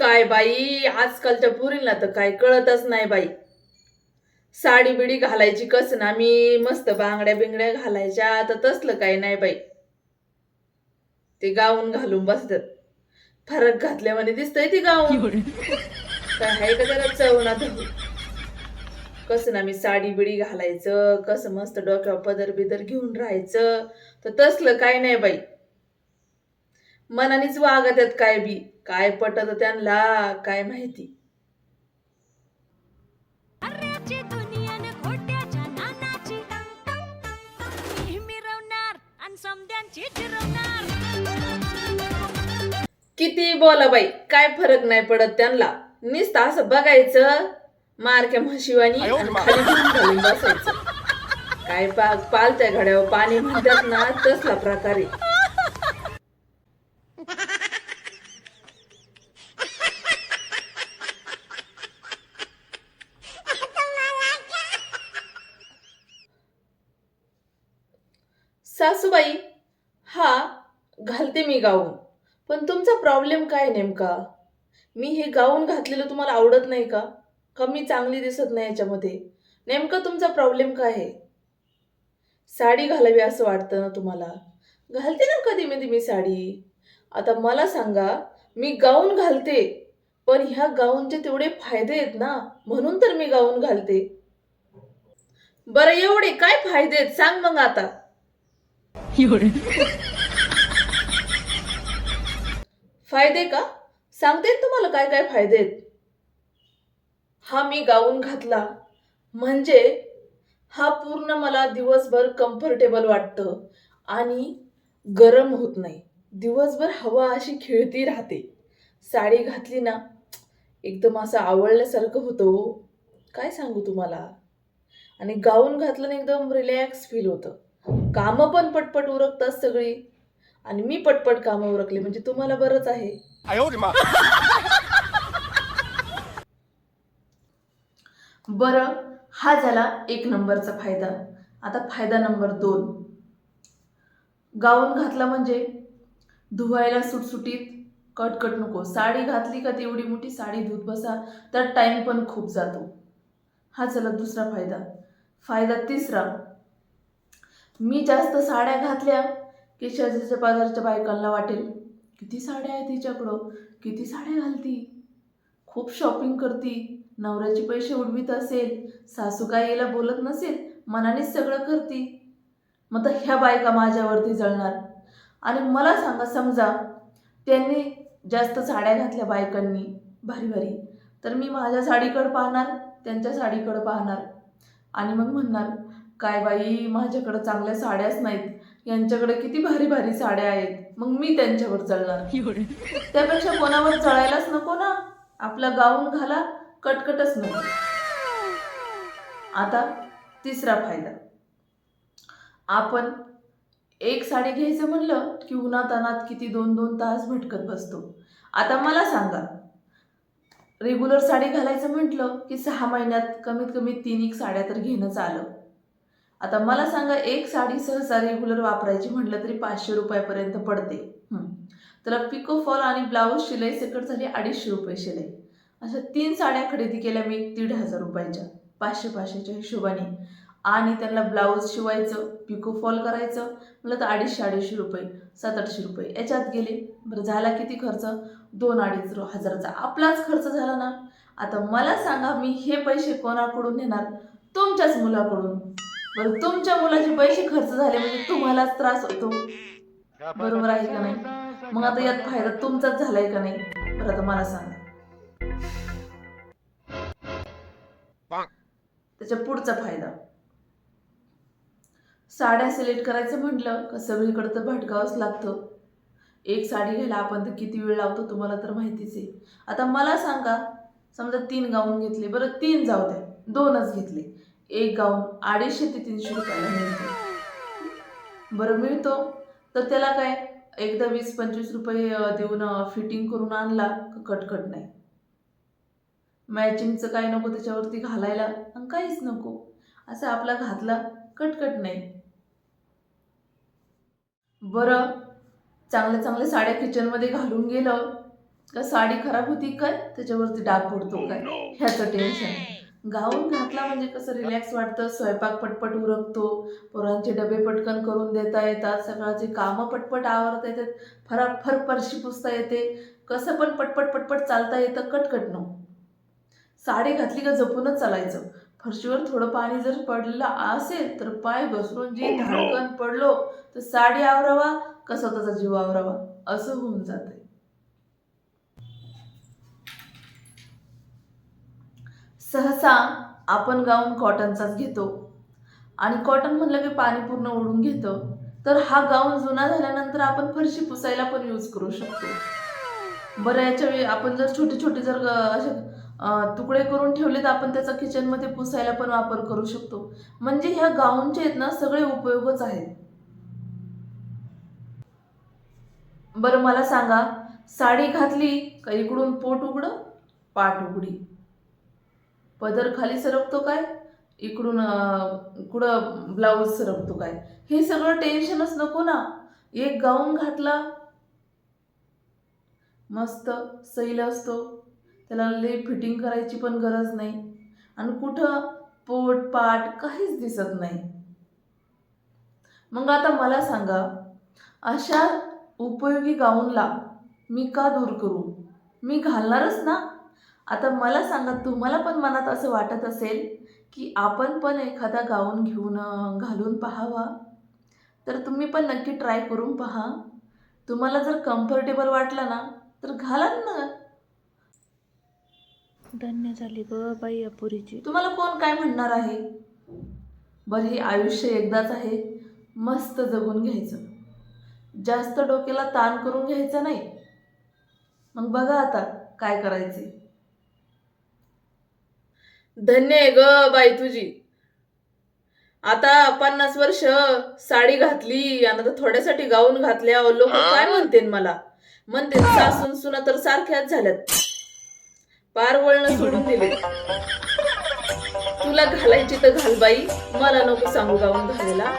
काय बाई? आजकालच्या पुरीला तर काय कळतच नाही बाई. साडी बिडी घालायची कस ना? मी मस्त बांगड्या बिंगड्या घालायच्या तर तसलं काही नाही बाई. ते गाऊन घालून बसतात. फरक घातल्यामध्ये दिसतंय ती गाऊन. काय आहे का त्याला चवना कसं ना मी साडी बिडी घालायचं कसं मस्त डोक्यावर पदर बिदर घेऊन राहायचं तर तसलं काय नाही बाई. मनानेच वागत आहेत काय बी. काय पटत त्यांना काय माहिती. किती बोला बाई काय फरक नाही पडत त्यांना. नुसतं असं बघायचं मारक्या म्हशिवानी बसायचं. काय पा पालत्या घड्यावर पाणी म्हणतात ना तसला प्रकारे सासूबाई हा घालते मी गाऊन. पण तुमचा प्रॉब्लेम काय नेमका? मी हे गाऊन घातलेलं तुम्हाला आवडत नाही का? का मी चांगली दिसत नाही याच्यामध्ये. नेमका तुमचा प्रॉब्लेम काय आहे? साडी घालावी असं वाटतं ना तुम्हाला? घालते ना कधी मी मी साडी? आता मला सांगा मी गाऊन घालते पण ह्या गाऊनचे तेवढे फायदे आहेत ना? म्हणून तर मी गाऊन घालते. बरं एवढे काय फायदे आहेत? सांग मग आता. फायदे का? सांगते तुम्हाला काय काय फायदे आहेत? हा मी गाऊन घातला. म्हणजे हा पूर्ण मला दिवसभर कम्फर्टेबल वाटतं आणि गरम होत नाही. दिवसभर हवा अशी खिळती राहते. साडी घातली ना एकदम असं आवडल्यासारखं होतं हो. काय सांगू तुम्हाला? आणि गाऊन घातलं ना एकदम रिलॅक्स फील होतं. कामं पण पटपट उरकतात सगळी. आणि मी पटपट कामं उरकली म्हणजे तुम्हाला बरंच आहे. बरं हा झाला एक नंबरचा फायदा. आता फायदा नंबर दोन. गाऊन घातला म्हणजे धुवायला सुटसुटीत कटकट नको. साडी घातली का तेवढी मोठी साडी धुत बसा तर टाईम पण खूप जातो. हा झाला दुसरा फायदा. फायदा तिसरा. मी जास्त साड्या घातल्या की शेजारच्या बाजारच्या बायकांना वाटेल. किती साड्या आहेत तिच्याकडं किती साड्या घालती? खूप शॉपिंग करती. नवऱ्याचे पैसे उडवीत असेल. सासू काय बोलत नसेल. मनानेच सगळं करती. मग तर ह्या बायका माझ्यावरती जळणार. आणि मला सांगा समजा त्यांनी जास्त साड्या घातल्या बायकांनी भारी भारी तर मी माझ्या साडीकडं पाहणार त्यांच्या साडीकडं पाहणार. आणि मग म्हणणार काय बाई माझ्याकडं चांगल्या साड्याच नाहीत. यांच्याकडे किती भारी भारी साड्या आहेत. मग मी त्यांच्यावर जळणार त्यापेक्षा कोणावर जळायलाच नको ना. आपला गाऊन घाला कटकटच नको. आता तिसरा फायदा. आपण एक साडी घ्यायचं म्हणलं की उन्हात अनात किती दोन दोन तास भटकत बसतो. आता मला सांगा रेग्युलर साडी घालायचं म्हटलं की सहा महिन्यात कमीत कमी तीन एक साड्या तर घेणंच आलं. आता मला सांगा एक साडी सहसा रेग्युलर वापरायची म्हटलं तरी पाचशे रुपयापर्यंत पडते. हं. त्याला पिको फॉल आणि ब्लाऊज शिलाई सकट झाली अडीचशे रुपये शिलाई. अशा तीन साड्या खरेदी केल्या मी दीड हजार रुपयाच्या पाचशे पाचशेच्या हिशोबाने. आणि त्यांना ब्लाऊज शिवायचं पिको फॉल करायचं म्हटलं तर अडीचशे अडीचशे रुपये सात आठशे रुपये याच्यात गेले. बरं झाला किती खर्च? दोन अडीच हजाराचा आपलाच खर्च झाला ना. आता मला सांगा मी हे पैसे कोणाकडून नेणार? तुमच्याच मुलाकडून. बरं तुमच्या मुलाचे पैसे खर्च झाले म्हणजे तुम्हालाच त्रास होतो. बरोबर आहे का नाही? मग आता यात फायदा तुमचाच झालाय का नाही? बरं आता मला सांगा. त्याच्या पुढचा फायदा. साड्या सिलेक्ट करायचं म्हटलं का सगळीकडे तर भटकावंच लागतं. एक साडी घ्यायला आपण तर किती वेळ लावतो तुम्हाला तर माहितीच आहे. आता मला सांगा समजा तीन गाऊन घेतले बरं तीन जाऊ द्या दोनच घेतले. एक गाऊन अडीचशे ते तीनशे रुपयाला मिळतो. बरं मिळतो. तर त्याला काय? एकदा वीस पंचवीस रुपये देऊन फिटिंग करून आणला का कटकट नाही. मॅचिंगचं काय नको त्याच्यावरती घालायला? आणि काहीच नको. असं आपला घातला कटकट नाही. बरं चांगल्या चांगल्या साड्या किचनमध्ये घालून गेलं. का साडी खराब होती काय? त्याच्यावरती डाग पडतो काय? ह्याचं टेन्शन गाऊन घातला म्हणजे कसं रिलॅक्स वाटतं? स्वयंपाक पटपट उरकतो पोरांचे डबे पटकन करून देता येतात सकाळची कामं पटपट आवरता येतात फराफर फरशी पुसता येते. कसं पण पटपट पटपट चालता येतं कटकटनं साडी घातली का जपूनच चालायचं. फरशीवर थोडं पाणी जर पडलं असेल तर पाय घसरून जे धडकन पडलो तर साडी आवरावा का स्वतःचा जीव आवरावा? असं होऊन जाते सहसा आपण गाऊन कॉटनचाच घेतो. आणि कॉटन म्हणलं की पाणी पूर्ण ओढून घेतं तर हा गाऊन जुना झाल्यानंतर आपण फरशी पुसायला पण यूज करू शकतो. बरं याच्या वेळी आपण जर छोटे छोटे जर असे तुकडे करून ठेवले तर आपण त्याचा किचनमध्ये पुसायला पण वापर करू शकतो. म्हणजे ह्या गाऊनचे आहेत ना सगळे उपयोगच आहेत. बरं मला सांगा साडी घातली का इकडून पोट उघडं पाठ उघडी? पदर खाली सरकतो काय? इकडून इकडं कुठं ब्लाऊज सरकतो काय? हे सगळं टेन्शनच नको ना. एक गाऊन घातला. मस्त सैल असतो. त्याला लई फिटिंग करायची पण गरज नाही. आणि कुठं पोट पाट काहीच दिसत नाही. मग आता मला सांगा अशा उपयोगी गाऊनला मी का दूर करू? मी घालणारच ना. आता मला सांगा तुम्हाला पण मनात असं वाटत असेल की आपण पण एखादा गाऊन घेऊन घालून पाहावा? तर तुम्ही पण नक्की ट्राय करून पहा. तुम्हाला जर कम्फर्टेबल वाटला ना तर घाला ना. धन्य झाली ग बाई अपुरीची. तुम्हाला कोण काय म्हणणार आहे? बरं हे आयुष्य एकदाच आहे. मस्त जगून घ्यायचं. जास्त डोक्याला ताण करून घ्यायचं नाही. मग बघा आता काय करायचे. धन्य आहे ग बाई तुझी. आता पन्नास वर्ष साडी घातली आणि आता थोड्यासाठी गाऊन घातल्या. लोक काय म्हणते मला? म्हणते सासून सुना तर सारख्याच झाल्यात. पार वळण सोडून दिले. तुला घालायची तर घाल बाई. मला नको सांगू गाऊन घालायला.